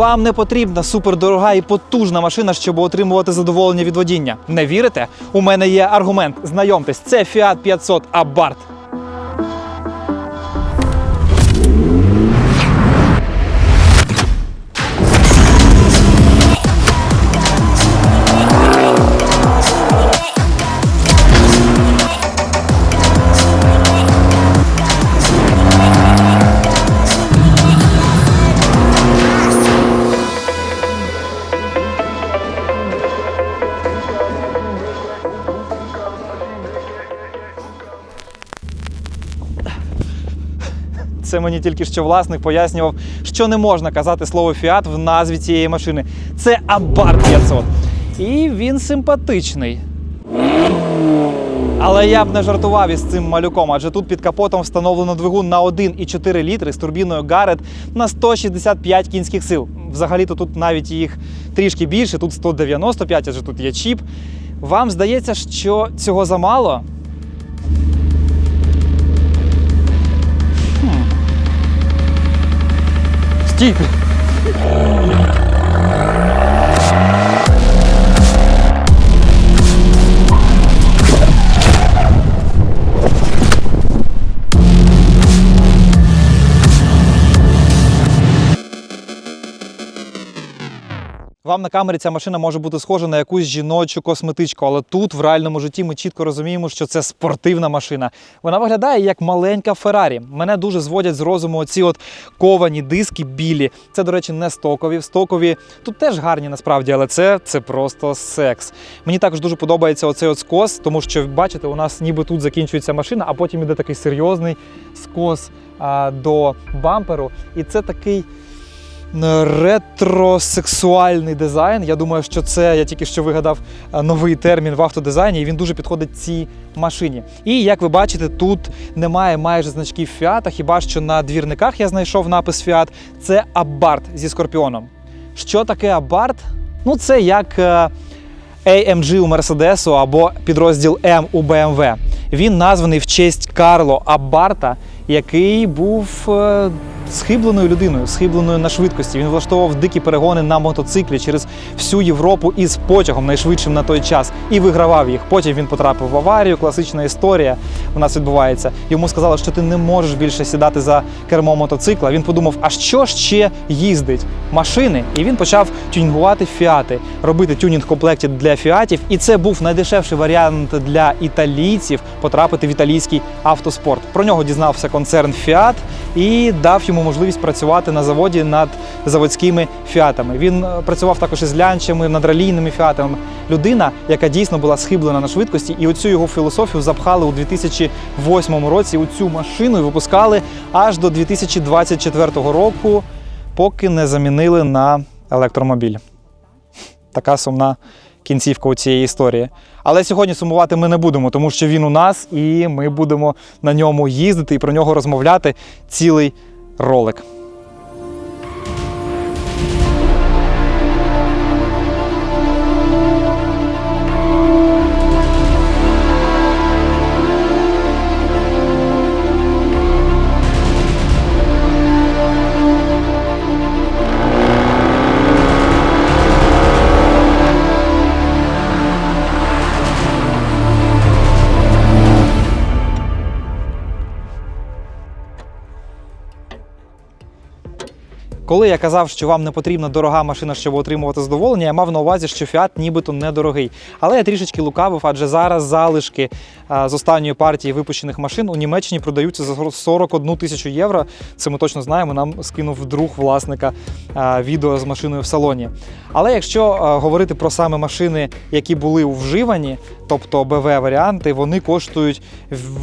Вам не потрібна супердорога і потужна машина, щоб отримувати задоволення від водіння. Не вірите? У мене є аргумент. Знайомтесь, це Fiat 500 Abarth. Це мені тільки що власник пояснював, що не можна казати слово Fiat в назві цієї машини. Це Abarth 500. І він симпатичний. Але я б не жартував із цим малюком, адже тут під капотом встановлено двигун на 1,4 літри з турбіною Garrett на 165 кінських сил. Взагалі-то тут навіть їх трішки більше, тут 195, адже тут є чіп. Вам здається, що цього замало? Tigre! Вам на камері ця машина може бути схожа на якусь жіночу косметичку, але тут в реальному житті ми чітко розуміємо, що це спортивна машина. Вона виглядає як маленька Феррарі. Мене дуже зводять з розуму оці от ковані диски білі. Це, до речі, не стокові. Стокові тут теж гарні насправді, але це, це просто секс. Мені також дуже подобається оцей от скос, тому що бачите, у нас ніби тут закінчується машина, а потім іде такий серйозний скос а, до бамперу. І це такий ретросексуальний дизайн. Я думаю, що це я тільки що вигадав е, новий термін в автодизайні, і він дуже підходить цій машині. І як ви бачите, тут немає майже значків Fiat, хіба що на двірниках я знайшов напис Fiat. Це Abarth зі скорпіоном. Що таке Abarth? Ну, це як е, AMG у Мерседесу або підрозділ М у BMW. Він названий в честь Карло Абарта, який був е, схибленою людиною, схибленою на швидкості. Він влаштовував дикі перегони на мотоциклі через всю Європу із потягом, найшвидшим на той час, і вигравав їх. Потім він потрапив в аварію. Класична історія у нас відбувається. Йому сказали, що ти не можеш більше сідати за кермо мотоцикла. Він подумав, а що ще їздить? Машини. І він почав тюнінгувати фіати, робити тюнінг комплекті для фіатів. І це був найдешевший варіант для італійців потрапити в італійський автоспорт. Про нього дізнався концерн Fiat і дав йому можливість працювати на заводі над заводськими фіатами. Він е, працював також із лянчами, над ралійними фіатами. Людина, яка дійсно була схиблена на швидкості, і оцю його філософію запхали у 2008 році у цю машину і випускали аж до 2024 року, поки не замінили на електромобіль. Така сумна кінцівка у цієї історії. Але сьогодні сумувати ми не будемо, тому що він у нас, і ми будемо на ньому їздити і про нього розмовляти цілий ролик. Коли я казав, що вам не потрібна дорога машина, щоб отримувати задоволення, я мав на увазі, що Fiat нібито недорогий. Але я трішечки лукавив, адже зараз залишки з останньої партії випущених машин у Німеччині продаються за 41 тисячу євро. Це ми точно знаємо. Нам скинув друг власника відео з машиною в салоні. Але якщо говорити про саме машини, які були у вживані, тобто БВ варіанти, вони коштують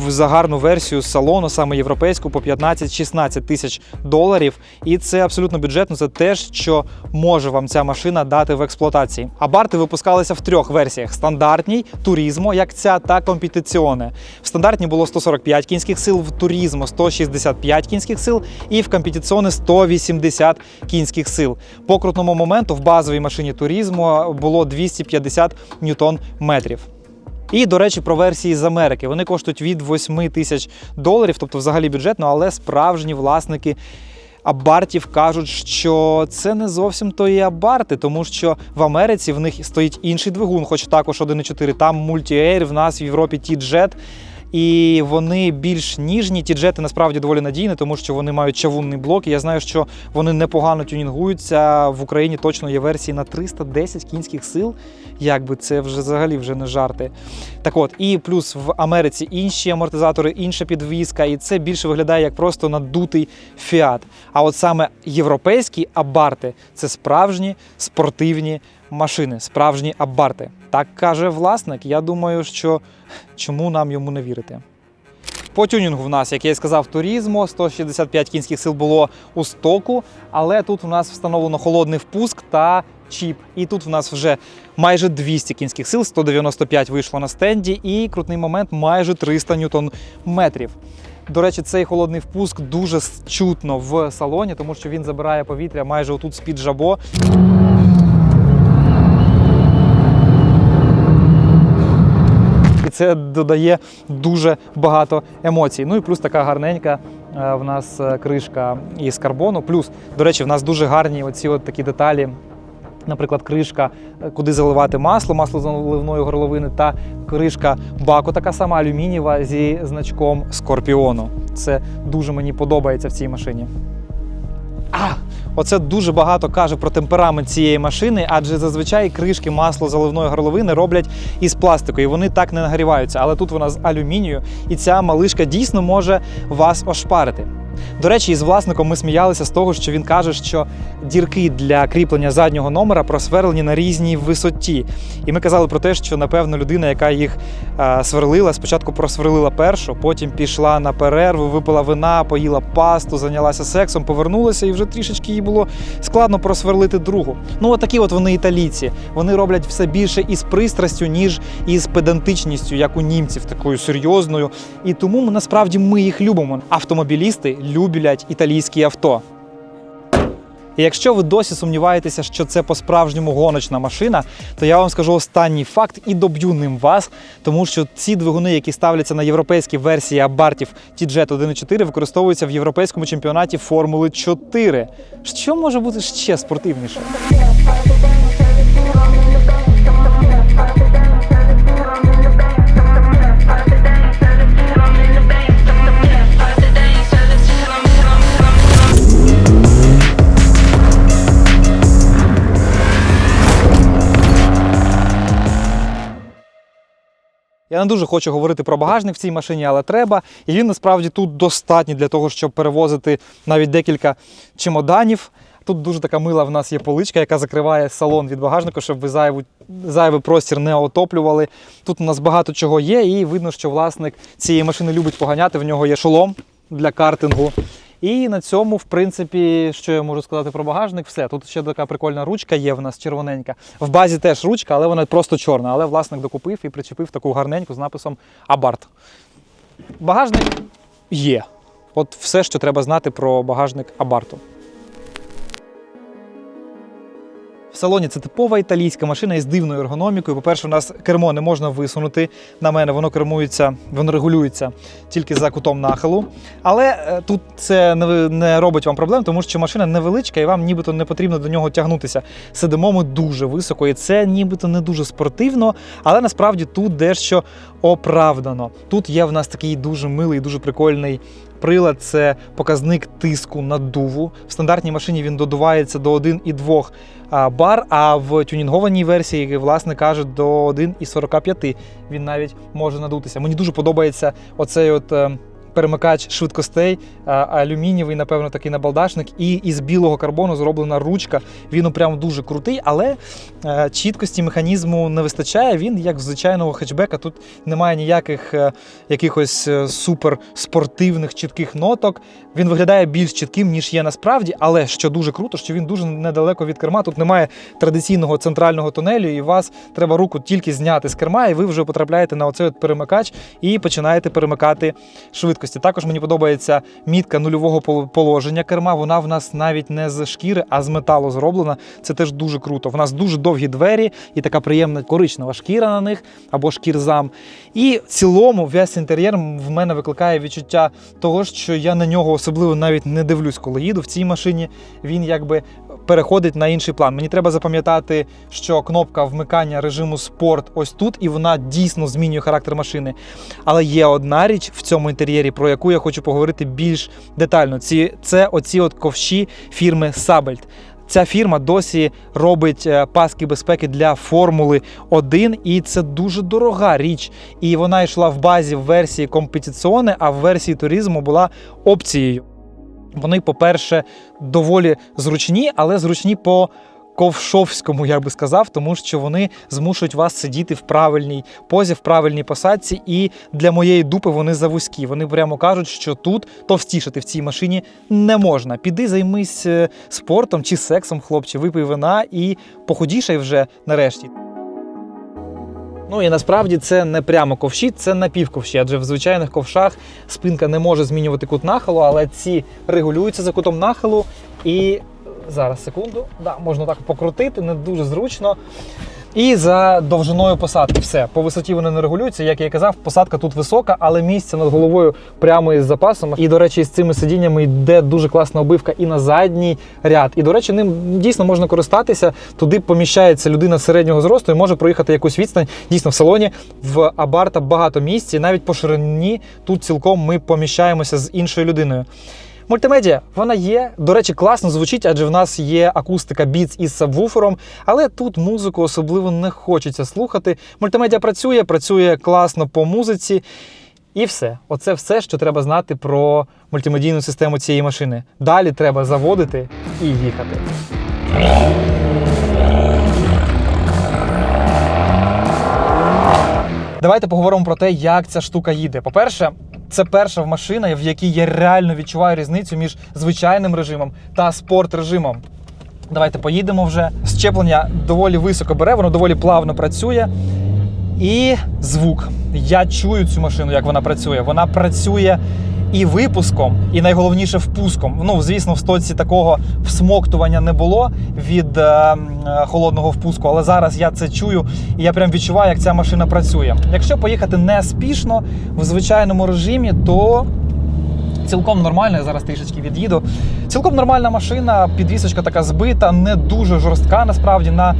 за гарну версію з салону, саме європейську, по 15-16 тисяч доларів. І це абсолютно бюджетно. Це те, що може вам ця машина дати в експлуатації. Абарти випускалися в трьох версіях: стандартній, турізмо, як ця, та компетиціоне. В стандартній було 145 кінських сил, в турізмо 165 кінських сил і в компетиціоне 180 кінських сил. По крутному моменту в базовій машині турізмо було 250 ньютон метрів. І, до речі, про версії з Америки. Вони коштують від 8 тисяч доларів, тобто взагалі бюджетно, але справжні власники абартів кажуть, що це не зовсім то і абарти, тому що в Америці в них стоїть інший двигун, хоч також 1.4, там мультіейр, в нас в Європі T-Jet. І вони більш ніжні. Ті джети насправді доволі надійні, тому що вони мають чавунний блок. І я знаю, що вони непогано тюнінгуються. В Україні точно є версії на 310 кінських сил. Якби це вже взагалі вже не жарти. Так от, і плюс в Америці інші амортизатори, інша підвізка, і це більше виглядає як просто надутий фіат. А от саме європейські абарти це справжні спортивні машини, справжні абарти. Так каже власник. Я думаю, що чому нам йому не вірити. По тюнінгу в нас, як я і сказав, турізмо, 165 кінських сил було у стоку, але тут у нас встановлено холодний впуск та чіп. І тут в нас вже майже 200 кінських сил, 195 вийшло на стенді, і крутний момент майже 300 ньютон метрів. До речі, цей холодний впуск дуже чутно в салоні, тому що він забирає повітря майже отут з-під жабо. Це додає дуже багато емоцій. Ну і плюс така гарненька е, в нас е, кришка із карбону. Плюс, до речі, в нас дуже гарні оці от такі деталі. Наприклад, кришка, е, куди заливати масло, масло заливної горловини, та кришка баку, така сама алюмінієва зі значком Скорпіону. Це дуже мені подобається в цій машині. А, оце дуже багато каже про темперамент цієї машини, адже зазвичай кришки масло заливної горловини роблять із пластику, і вони так не нагріваються. Але тут вона з алюмінію, і ця малишка дійсно може вас ошпарити. До речі, із власником ми сміялися з того, що він каже, що дірки для кріплення заднього номера просверлені на різній висоті. І ми казали про те, що напевно людина, яка їх е, сверлила, спочатку просверлила першу, потім пішла на перерву, випила вина, поїла пасту, зайнялася сексом, повернулася, і вже трішечки їй було складно просверлити другу. Ну, от такі от вони італійці. Вони роблять все більше із пристрастю, ніж із педантичністю, як у німців, такою серйозною. І тому насправді ми їх любимо. Автомобілісти люблять італійські авто. І якщо ви досі сумніваєтеся, що це по-справжньому гоночна машина, то я вам скажу останній факт і доб'ю ним вас, тому що ці двигуни, які ставляться на європейські версії абартів T-Jet 1.4, використовуються в європейському чемпіонаті Формули 4. Що може бути ще спортивніше? Я не дуже хочу говорити про багажник в цій машині, але треба. І він насправді тут достатній для того, щоб перевозити навіть декілька чемоданів. Тут дуже така мила в нас є поличка, яка закриває салон від багажника, щоб ви зайву, зайвий простір не отоплювали. Тут у нас багато чого є, і видно, що власник цієї машини любить поганяти. В нього є шолом для картингу. І на цьому, в принципі, що я можу сказати про багажник, все. Тут ще така прикольна ручка є в нас червоненька. В базі теж ручка, але вона просто чорна. Але власник докупив і причепив таку гарненьку з написом Абарт. Багажник є. От все, що треба знати про багажник Абарту. Салоні це типова італійська машина із дивною ергономікою. По-перше, у нас кермо не можна висунути на мене, воно кермується, воно регулюється тільки за кутом нахилу. Але е, тут це не робить вам проблем, тому що машина невеличка і вам нібито не потрібно до нього тягнутися. Сидимо ми дуже високо, і це нібито не дуже спортивно, але насправді тут дещо оправдано. Тут є в нас такий дуже милий, дуже прикольний прилад це показник тиску наддуву. В стандартній машині він додувається до 1,2 бар, а в тюнінгованій версії, власне, каже, до 1,45 він навіть може надутися. Мені дуже подобається оцей от. Перемикач швидкостей, алюмінієвий, напевно, такий набалдашник, і із білого карбону зроблена ручка. Він ну, прям дуже крутий, але е, чіткості механізму не вистачає. Він, як звичайного хетчбека, тут немає ніяких е, якихось е, суперспортивних чітких ноток. Він виглядає більш чітким, ніж є насправді, але що дуже круто, що він дуже недалеко від керма. Тут немає традиційного центрального тунелю, і вас треба руку тільки зняти з керма, і ви вже потрапляєте на оцей от перемикач і починаєте перемикати швидкості. Швидкості. Також мені подобається мітка нульового положення керма. Вона в нас навіть не з шкіри, а з металу зроблена. Це теж дуже круто. В нас дуже довгі двері і така приємна коричнева шкіра на них або шкірзам. І в цілому весь інтер'єр в мене викликає відчуття того, що я на нього особливо навіть не дивлюсь, коли їду. В цій машині він якби переходить на інший план. Мені треба запам'ятати, що кнопка вмикання режиму спорт ось тут, і вона дійсно змінює характер машини. Але є одна річ в цьому інтер'єрі, про яку я хочу поговорити більш детально. Ці, це оці от ковші фірми Sabelt. Ця фірма досі робить е, паски безпеки для Формули 1, і це дуже дорога річ. І вона йшла в базі в версії компетиціоне, а в версії туризму була опцією. Вони, по-перше, доволі зручні, але зручні по ковшовському, я би сказав, тому що вони змушують вас сидіти в правильній позі, в правильній посадці. І для моєї дупи вони завузькі. Вони прямо кажуть, що тут товстішати в цій машині не можна. Піди займись е, спортом чи сексом, хлопче, випий вина і походішай вже нарешті. Ну і насправді це не прямо ковші, це напівковші, адже в звичайних ковшах спинка не може змінювати кут нахилу, але ці регулюються за кутом нахилу. І зараз секунду, да, можна так покрутити, не дуже зручно. І за довжиною посадки все. По висоті вони не регулюються. Як я казав, посадка тут висока, але місце над головою прямо із запасом. І, до речі, з цими сидіннями йде дуже класна обивка і на задній ряд. І, до речі, ним дійсно можна користатися. Туди поміщається людина середнього зросту і може проїхати якусь відстань. Дійсно, в салоні в Абарта багато місць, і навіть по ширині тут цілком ми поміщаємося з іншою людиною. Мультимедіа вона є. До речі, класно звучить, адже в нас є акустика Beats із сабвуфером, але тут музику особливо не хочеться слухати. Мультимедіа працює, працює класно по музиці. І все. Оце все, що треба знати про мультимедійну систему цієї машини. Далі треба заводити і їхати. Давайте поговоримо про те, як ця штука їде. По-перше, це перша машина, в якій я реально відчуваю різницю між звичайним режимом та спорт-режимом. Давайте поїдемо вже. Щеплення доволі високо бере, воно доволі плавно працює. І звук. Я чую цю машину, як вона працює. Вона працює і випуском, і найголовніше впуском. Ну, звісно, в стоці такого всмоктування не було від е, е, холодного впуску, але зараз я це чую і я прям відчуваю, як ця машина працює. Якщо поїхати не спішно в звичайному режимі, то Цілком нормально, я зараз трішечки від'їду. Цілком нормальна машина, підвісочка така збита, не дуже жорстка насправді на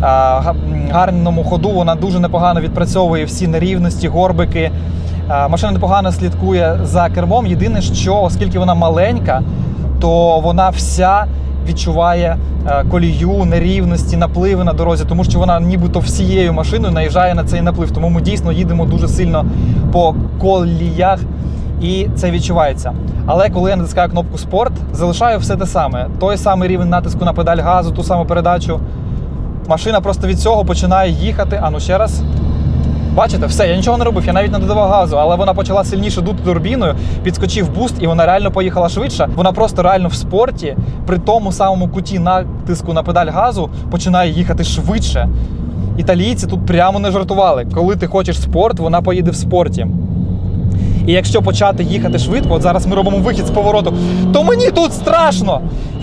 а, га- гарному ходу. Вона дуже непогано відпрацьовує всі нерівності, горбики. А, машина непогано слідкує за кермом. Єдине, що оскільки вона маленька, то вона вся відчуває е, колію, нерівності, напливи на дорозі, тому що вона нібито всією машиною наїжджає на цей наплив. Тому ми дійсно їдемо дуже сильно по коліях і це відчувається. Але коли я натискаю кнопку спорт, залишаю все те саме. Той самий рівень натиску на педаль газу, ту саму передачу. Машина просто від цього починає їхати. А ну ще раз. Бачите, все, я нічого не робив, я навіть не додавав газу, але вона почала сильніше дути турбіною, підскочив буст, і вона реально поїхала швидше. Вона просто реально в спорті, при тому самому куті натиску на педаль газу, починає їхати швидше. Італійці тут прямо не жартували. Коли ти хочеш спорт, вона поїде в спорті. І якщо почати їхати швидко, от зараз ми робимо вихід з повороту, то мені тут страшно.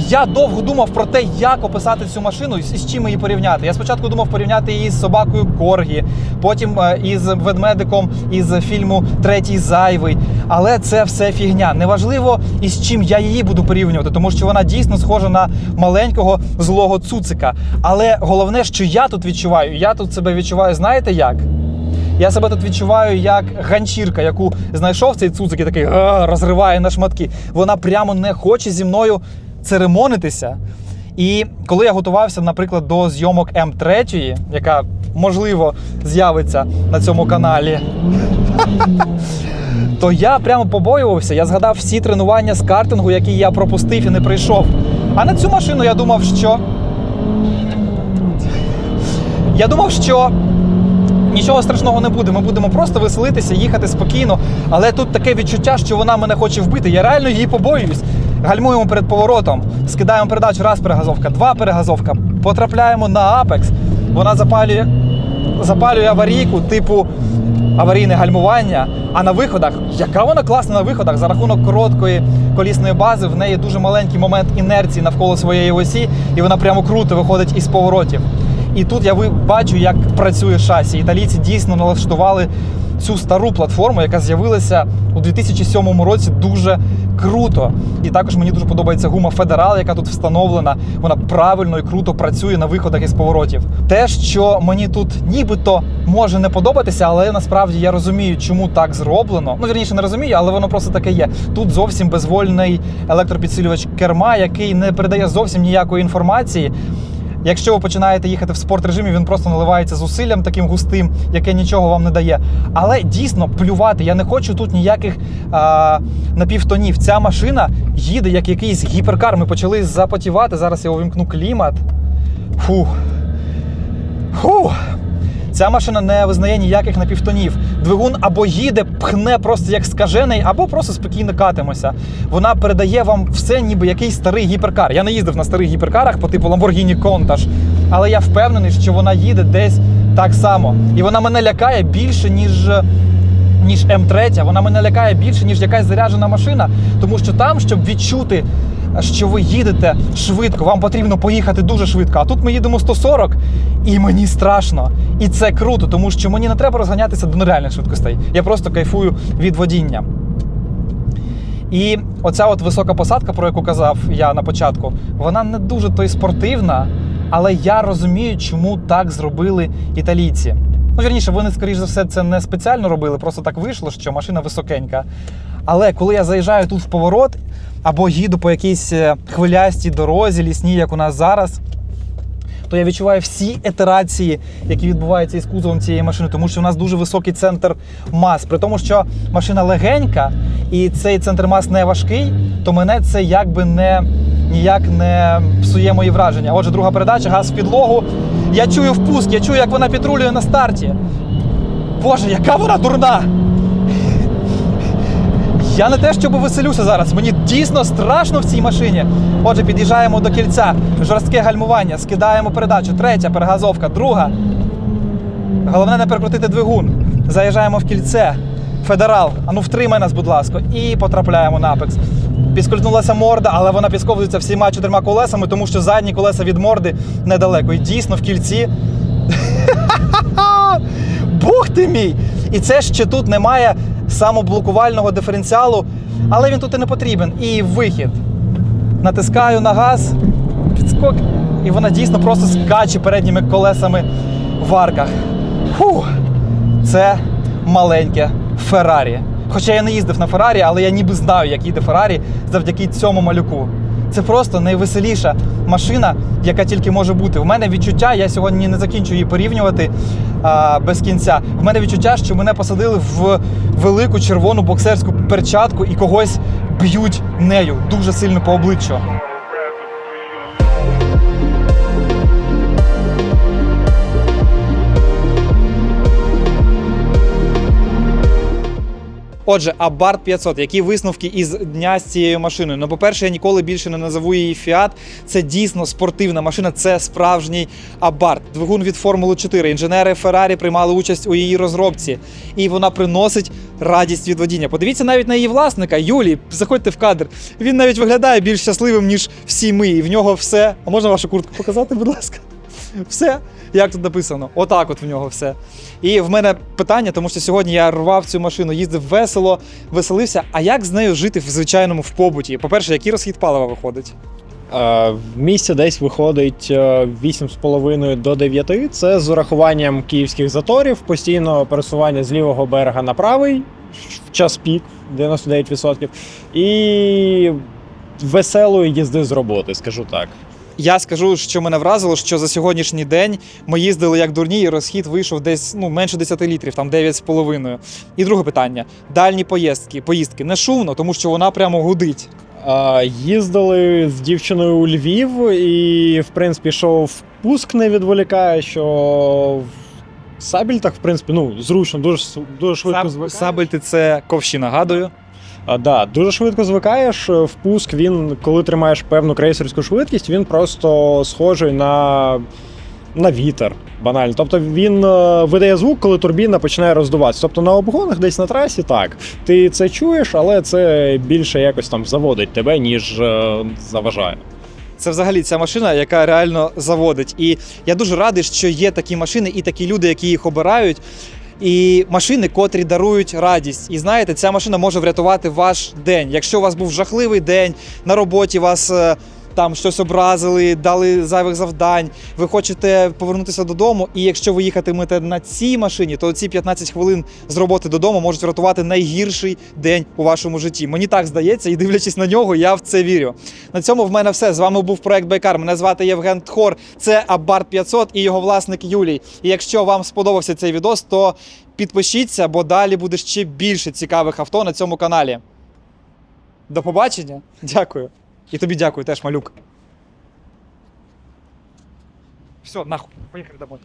Я довго думав про те, як описати цю машину і з чим її порівняти. Я спочатку думав порівняти її з собакою Коргі, потім е, із ведмедиком із фільму Третій зайвий. Але це все фігня. Неважливо, із чим я її буду порівнювати, тому що вона дійсно схожа на маленького злого цуцика. Але головне, що я тут відчуваю, я тут себе відчуваю, знаєте як? Я себе тут відчуваю як ганчірка, яку знайшов цей цуцик і такий розриває на шматки. Вона прямо не хоче зі мною церемонитися. І коли я готувався, наприклад, до зйомок М3, яка можливо з'явиться на цьому каналі, то я прямо побоювався. Я згадав всі тренування з картингу, які я пропустив і не прийшов. А на цю машину я думав, що. Я думав, що нічого страшного не буде. Ми будемо просто веселитися, їхати спокійно. Але тут таке відчуття, що вона мене хоче вбити. Я реально її побоююсь. Гальмуємо перед поворотом, скидаємо передачу, раз перегазовка, два перегазовка, потрапляємо на апекс. Вона запалює, запалює аварійку, типу аварійне гальмування. А на виходах, яка вона класна на виходах, за рахунок короткої колісної бази, в неї дуже маленький момент інерції навколо своєї осі, і вона прямо круто виходить із поворотів. І тут я бачу, як працює шасі. Італійці дійсно налаштували цю стару платформу, яка з'явилася у 2007 році дуже круто. І також мені дуже подобається гума Федерал, яка тут встановлена. Вона правильно і круто працює на виходах із поворотів. Те, що мені тут нібито може не подобатися, але насправді я розумію, чому так зроблено. Ну вірніше не розумію, але воно просто таке є. Тут зовсім безвольний електропідсилювач керма, який не передає зовсім ніякої інформації. Якщо ви починаєте їхати в спорт режимі, він просто наливається зусиллям таким густим, яке нічого вам не дає. Але дійсно плювати. Я не хочу тут ніяких а, напівтонів. Ця машина їде як якийсь гіперкар. Ми почали запотівати. Зараз я увімкну клімат. Фух. Фух. Ця машина не визнає ніяких напівтонів. Двигун або їде, пхне просто як скажений, або просто спокійно катимося. Вона передає вам все, ніби якийсь старий гіперкар. Я не їздив на старих гіперкарах по типу Lamborghini Countach, але я впевнений, що вона їде десь так само. І вона мене лякає більше, ніж. Ніж М3, вона мене лякає більше, ніж якась заряджена машина, тому що там, щоб відчути, що ви їдете швидко, вам потрібно поїхати дуже швидко. А тут ми їдемо 140, і мені страшно. І це круто, тому що мені не треба розганятися до нереальних швидкостей. Я просто кайфую від водіння. І оця от висока посадка, про яку казав я на початку, вона не дуже то й спортивна, але я розумію, чому так зробили італійці. Ну, вірніше, вони, скоріш за все, це не спеціально робили, просто так вийшло, що машина високенька. Але коли я заїжджаю тут в поворот або їду по якійсь е, хвилястій дорозі, лісній, як у нас зараз, то я відчуваю всі етерації, які відбуваються із кузовом цієї машини, тому що у нас дуже високий центр мас. При тому, що машина легенька і цей центр мас не важкий, то мене це якби не ніяк не псує мої враження. Отже, друга передача, газ в підлогу. Я чую впуск, я чую, як вона підрулює на старті. Боже, яка вона дурна! Я не те, щоб веселюся зараз. Мені дійсно страшно в цій машині. Отже, під'їжджаємо до кільця, жорстке гальмування, скидаємо передачу. Третя перегазовка, друга. Головне не перекрутити двигун. Заїжджаємо в кільце. Федерал, а ну втримай нас, будь ласка, і потрапляємо на апекс. Підскользнулася морда, але вона підсковується всіма чотирма колесами, тому що задні колеса від морди недалеко. І дійсно в кільці. Бог ти мій! І це ще тут немає самоблокувального диференціалу, але він тут і не потрібен. І вихід. Натискаю на газ, підскок, і вона дійсно просто скаче передніми колесами в арках. Фух, це маленьке Феррарі. Хоча я не їздив на Феррарі, але я ніби знаю, як їде Феррарі завдяки цьому малюку. Це просто найвеселіша машина, яка тільки може бути. У мене відчуття, я сьогодні не закінчу її порівнювати а, без кінця. В мене відчуття, що мене посадили в велику червону боксерську перчатку і когось б'ють нею дуже сильно по обличчю. Отже, Abarth 500. Які висновки із дня з цією машиною? Ну, по-перше, я ніколи більше не назову її Fiat. Це дійсно спортивна машина, це справжній Abarth. Двигун від Формули 4. Інженери Ferrari приймали участь у її розробці, і вона приносить радість від водіння. Подивіться навіть на її власника Юлі. Заходьте в кадр. Він навіть виглядає більш щасливим, ніж всі ми. І в нього все. А можна вашу куртку показати, будь ласка? Все, як тут написано, отак от в нього все. І в мене питання, тому що сьогодні я рвав цю машину, їздив весело, веселився. А як з нею жити в звичайному в побуті? По-перше, який розхід палива виходить? Е, В місті десь виходить е, 8,5 до 9. Це з урахуванням київських заторів, постійно пересування з лівого берега на правий в час пік 99%. І веселої їзди з роботи, скажу так. Я скажу, що мене вразило, що за сьогоднішній день ми їздили як дурні, і розхід вийшов десь ну, менше 10 літрів, там 9,5. І друге питання: дальні поїздки, поїздки не шумно, тому що вона прямо гудить. Їздили з дівчиною у Львів, і, в принципі, що впуск не відволікає, що в Сабільтах, в принципі, ну, зручно, дуже, дуже швидко Саб, звикаєш. сабельти це ковші, нагадую. Да, дуже швидко звикаєш. е, Впуск він, коли тримаєш певну крейсерську швидкість, він просто схожий на на вітер, банально. Тобто він е, видає звук, коли турбіна починає роздуватися. Тобто на обгонах десь на трасі так. Ти це чуєш, але це більше якось там заводить тебе, ніж е, заважає. Це взагалі ця машина, яка реально заводить. І я дуже радий, що є такі машини і такі люди, які їх обирають. І машини, котрі дарують радість. І знаєте, ця машина може врятувати ваш день. Якщо у вас був жахливий день на роботі, вас е, там щось образили, дали зайвих завдань, ви хочете повернутися додому. І якщо ви їхатимете на цій машині, то ці 15 хвилин з роботи додому можуть врятувати найгірший день у вашому житті. Мені так здається, і дивлячись на нього, я в це вірю. На цьому в мене все. З вами був проект Байкар. Мене звати Євген Тхор. Це Абарт 500 і його власник Юлій. І якщо вам сподобався цей відос, то підпишіться, бо далі буде ще більше цікавих авто на цьому каналі. До побачення. Дякую. І тобі дякую теж, малюк. Все, нахуй. Поїхали домой.